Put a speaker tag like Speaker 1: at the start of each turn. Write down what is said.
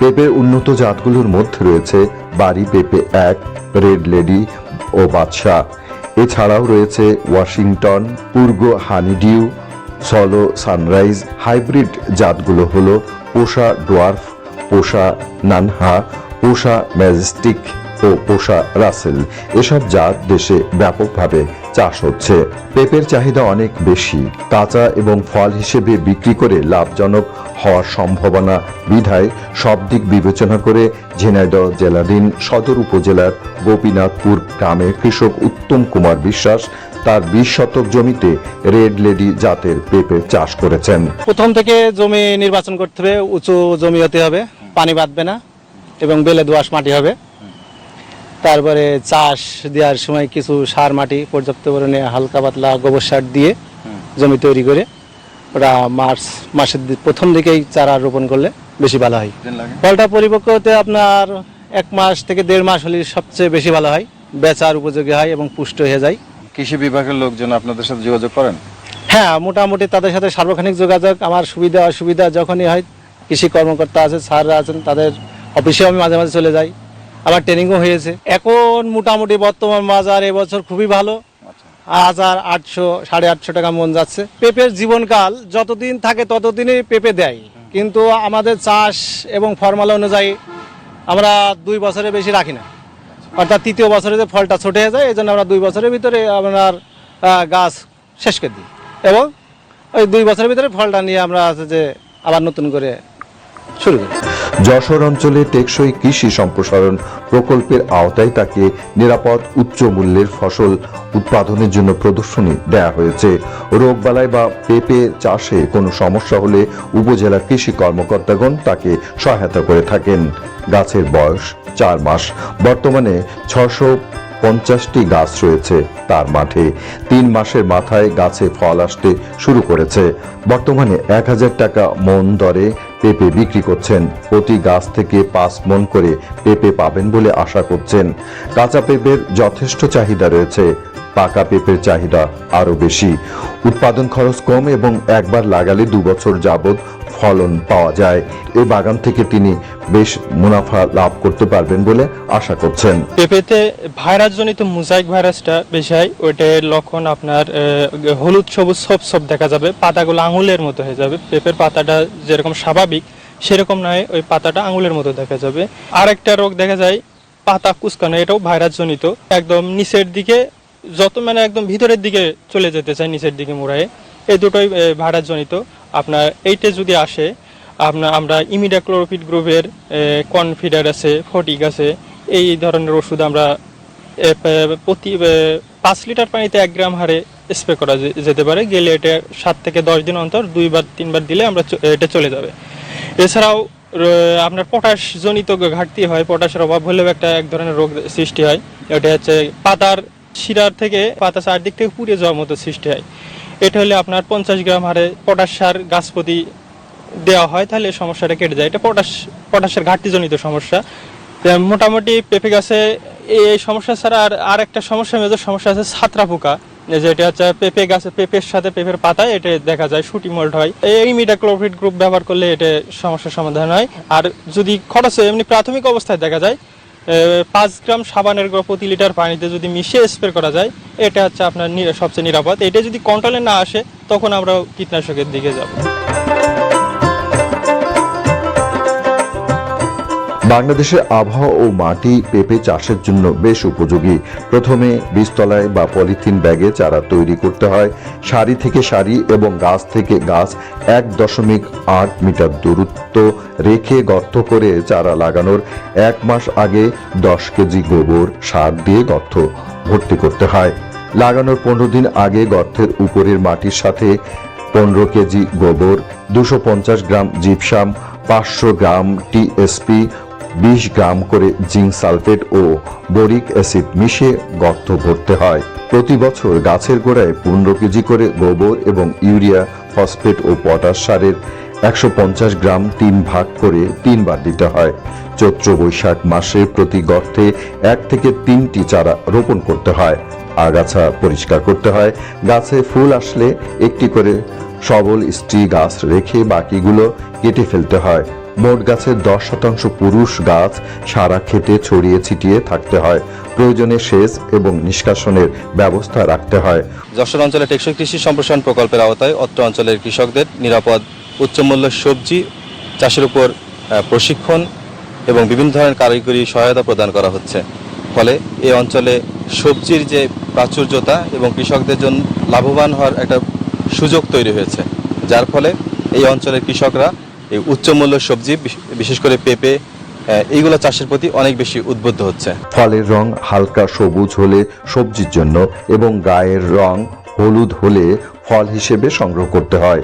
Speaker 1: পেঁপের উন্নত জাতগুলোর মধ্যে রয়েছে বাড়ি পেঁপে এক, রেড লেডি ও বাদশাহ। এছাড়াও রয়েছে ওয়াশিংটন, পূর্ব হানিডিউ, সলো সানরাইজ, হাইব্রিড জাতগুলো হলো পোষা ডোয়ার্ফ, পোষা নানহা, পোষা ম্যাজেস্টিক ও পোষা রাসেল, এসব জাত দেশে ব্যাপকভাবে চাষ হচ্ছে। পেঁপের চাহিদা অনেক বেশি। কাঁচা এবং ফল হিসেবে বিক্রি করে লাভজনক হওয়ার সম্ভাবনা বিধায় সব দিক বিবেচনা করে ঝিনাইদহ জেলাধীন সদর উপজেলার গোপীনাথপুর গ্রামে কৃষক উত্তম কুমার বিশ্বাস তার বিশ শতক জমিতে রেড লেডি জাতের পেঁপে চাষ করেছেন।
Speaker 2: প্রথম থেকে জমি নির্বাচন করতে হবে, উঁচু জমি হতে হবে, পানি বাঁধবে না এবং বেলে দোআঁশ মাটি হবে। তারপরে চাষ দেওয়ার সময় কিছু সার মাটি পর্যাপ্ত পরিমাণে হালকা পাতলা গোবর সার দিয়ে জমি তৈরি করে ওটা মার্চ মাসের প্রথম দিকেই চারা রোপণ করলে বেশি ভালো হয়। ফলটা পরিপক্ক হতে আপনার এক মাস থেকে দেড় মাস হলে সবচেয়ে বেশি ভালো হয় বেচার উপযোগী হয় এবং পুষ্ট হয়ে যায়।
Speaker 3: কৃষি বিভাগের লোকজন আপনাদের সাথে যোগাযোগ করেন?
Speaker 2: হ্যাঁ মোটামুটি তাদের সাথে সার্বক্ষণিক যোগাযোগ আমার সুবিধা অসুবিধা যখনই হয় কৃষি কর্মকর্তা আছে স্যাররা আছেন তাদের অফিসেও আমি মাঝে মাঝে চলে যাই। আবার ট্রেনিংও হয়েছে। এখন মোটামুটি বর্তমান বাজার এবছর খুবই ভালো। হাজার আটশো সাড়ে আটশো টাকা মন যাচ্ছে। পেঁপের জীবনকাল যতদিন থাকে ততদিনই পেঁপে দেয়। কিন্তু আমাদের চাষ এবং ফর্মাল অনুযায়ী আমরা দুই বছরের বেশি রাখি না। অর্থাৎ তৃতীয় বছরে যে ফলটা ছোট হয়ে যায় এই জন্য আমরা দুই বছরের ভিতরে আপনার গাছ শেষ করে দিই। এবং ওই দুই বছরের ভিতরে ফলটা নিয়ে আমরা আছে যে আবার নতুন করে শুরু
Speaker 1: যশোর অঞ্চলে টেকসই কৃষি সম্প্রসারণ প্রকল্পের আওতায় তাকে নিরাপদ উচ্চ মূল্যের ফসল উৎপাদনের জন্য প্রদর্শনী দেয়া হয়েছে। রোগবালাই বা পেঁপে চাষে কোনো সমস্যা হলে উপজেলা কৃষি কর্মকর্তাগণ তাকে সহায়তা করে থাকেন। গাছের বয়স চার মাস। বর্তমানে ছশো পঞ্চাশটি গাছ রয়েছে তার মাঠে। তিন মাসের মাথায় গাছে ফল আসতে শুরু করেছে। বর্তমানে এক হাজার টাকা মন দরে পেঁপে বিক্রি করছেন। প্রতি গাছ থেকে পাঁচ মন করে পেঁপে পাবেন বলে আশা করছেন। কাঁচা পেঁপের যথেষ্ট চাহিদা রয়েছে। পাকা পেঁপের চাহিদা আরও বেশি। উৎপাদন খরচ কম এবং একবার লাগালে দু বছর যাবৎ ফলন পাওয়া যায়। এই বাগান থেকে তিনি বেশ মুনাফা লাভ করতে পারবেন বলে আশা করছেন।
Speaker 4: পেঁপেতে ভাইরাস জনিত মোজাইক ভাইরাসটা বেশি হয়। ওইটার লক্ষণ আপনার হলুদ, সবুজ, সব সব দেখা যাবে। পাতাগুলো আঙুলের মতো হয়ে যাবে। পেঁপের পাতাটা যেরকম স্বাভাবিক, সেরকম নয়, ওই পাতাটা আঙুলের মতো দেখা যাবে। আর একটা রোগ দেখা যায়, পাতা কুচকানো, এটাও ভাইরাস জনিত একদম নিচের দিকে যত মানে একদম ভিতরের দিকে চলে যেতে চায়, নিচের দিকে মোড়ায়, এই দুটোই ভাইরাস জনিত আপনার এইটা যদি আসে আপনার আমরা ইমিডাক্লোরোপিড গ্রুপের কনফিডার আছে ফটিক আছে, এই ধরনের ওষুধ আমরা প্রতি পাঁচ লিটার পানিতে এক গ্রাম হারে স্প্রে করা যেতে পারে। গেলে এটা সাত থেকে দশ দিন অন্তর, দুইবার, তিনবার দিলে আমরা এটা চলে যাবে। এছাড়াও আপনার পটাশ জনিত ঘাটতি হয়, পটাশের অভাব হলেও একটা, এক ধরনের রোগ সৃষ্টি হয়। এটা হচ্ছে পাতার শিরার থেকে পাতা চারদিক থেকে পুড়ে যাওয়ার মতো সৃষ্টি হয়। এটা হলে আপনার পঞ্চাশ গ্রাম হারে পটাশ সার গাছ প্রতি দেওয়া হয়, তাহলে সমস্যাটা কেটে যায়। এটা পটাশ, পটাশের ঘাটতিজনিত সমস্যা। মোটামুটি পেঁপে গাছে এই সমস্যা ছাড়া আর আর একটা সমস্যা, মেজর সমস্যা আছে ছাত্রা পোকা। যেটা হচ্ছে পেঁপে গাছে, পেঁপের সাথে পেঁপের পাতায় এটা দেখা যায় শুটি মোল্ড হয়। এই মিডাক্লোভিড গ্রুপ ব্যবহার করলে এটা সমস্যার সমাধান হয়। আর যদি খরচে এমনি প্রাথমিক অবস্থায় দেখা যায় পাঁচ গ্রাম সাবানের প্রতি লিটার পানিতে যদি মিশিয়ে স্প্রে করা যায়, এটা হচ্ছে আপনার সবচেয়ে নিরাপদ। এটা যদি কন্ট্রোলে না আসে, তখন আমরা কীটনাশকের দিকে যাব।
Speaker 1: বাংলাদেশের আবহাওয়া ও মাটি পেঁপে চাষের জন্য বেশ উপযোগী। প্রথমে বীজতলায় বা পলিথিন ব্যাগে চারা তৈরি করতে হয়। সারি থেকে সারি এবং গাছ থেকে গাছ এক দশমিক আট মিটার দূরত্ব রেখে গর্ত করে চারা লাগানোর এক মাস আগে দশ কেজি গোবর সার দিয়ে গর্ত ভর্তি করতে হয়। লাগানোর পনেরো দিন আগে গর্তের উপরের মাটির সাথে পনেরো কেজি গোবর, দুশো পঞ্চাশ গ্রাম জিপসাম, পাঁচশো গ্রাম টিএসপি বিশ গ্রাম করে জিঙ্ক সালফেট ও বোরিক অ্যাসিড মিশিয়ে গর্ত ভরতে হয়। প্রতি বছর গাছের গোড়ায় পনেরো কেজি করে গোবর এবং ইউরিয়া, ফসফেট ও পটাশ সারের একশো পঞ্চাশ গ্রাম তিন ভাগ করে তিনবার দিতে হয়। চৈত্র বৈশাখ মাসে প্রতি গর্তে এক থেকে তিনটি চারা রোপণ করতে হয়। আগাছা পরিষ্কার করতে হয়। গাছে ফুল আসলে একটি করে সবল স্ত্রী গাছ রেখে বাকিগুলো কেটে ফেলতে হয়। মোট গাছের দশ শতাংশ পুরুষ গাছ, সারা খেতে ছড়িয়ে, ছিটিয়ে থাকতে হয়। প্রয়োজনে সেচ এবং নিষ্কাশনের ব্যবস্থা রাখতে হয়।
Speaker 3: যশোর অঞ্চলে টেকসই কৃষি সম্প্রসারণ প্রকল্পের আওতায় অত্র অঞ্চলের কৃষকদের নিরাপদ উচ্চমূল্য সবজি, চাষের উপর প্রশিক্ষণ এবং বিভিন্ন ধরনের কারিগরি সহায়তা প্রদান করা হচ্ছে। ফলে এই অঞ্চলে সবজির যে প্রাচুর্যতা এবং কৃষকদের জন্য লাভবান হওয়ার একটা সুযোগ তৈরি হয়েছে। যার ফলে এই অঞ্চলের কৃষকরা এই উচ্চমূল্য সবজি বিশেষ করে পেঁপে এইগুলো চাষের প্রতি অনেক বেশি উদ্বুদ্ধ হচ্ছে।
Speaker 1: ফলের রং হালকা সবুজ হলে সবজির জন্য এবং গায়ের রং হলুদ হলে ফল হিসেবে সংগ্রহ করতে হয়।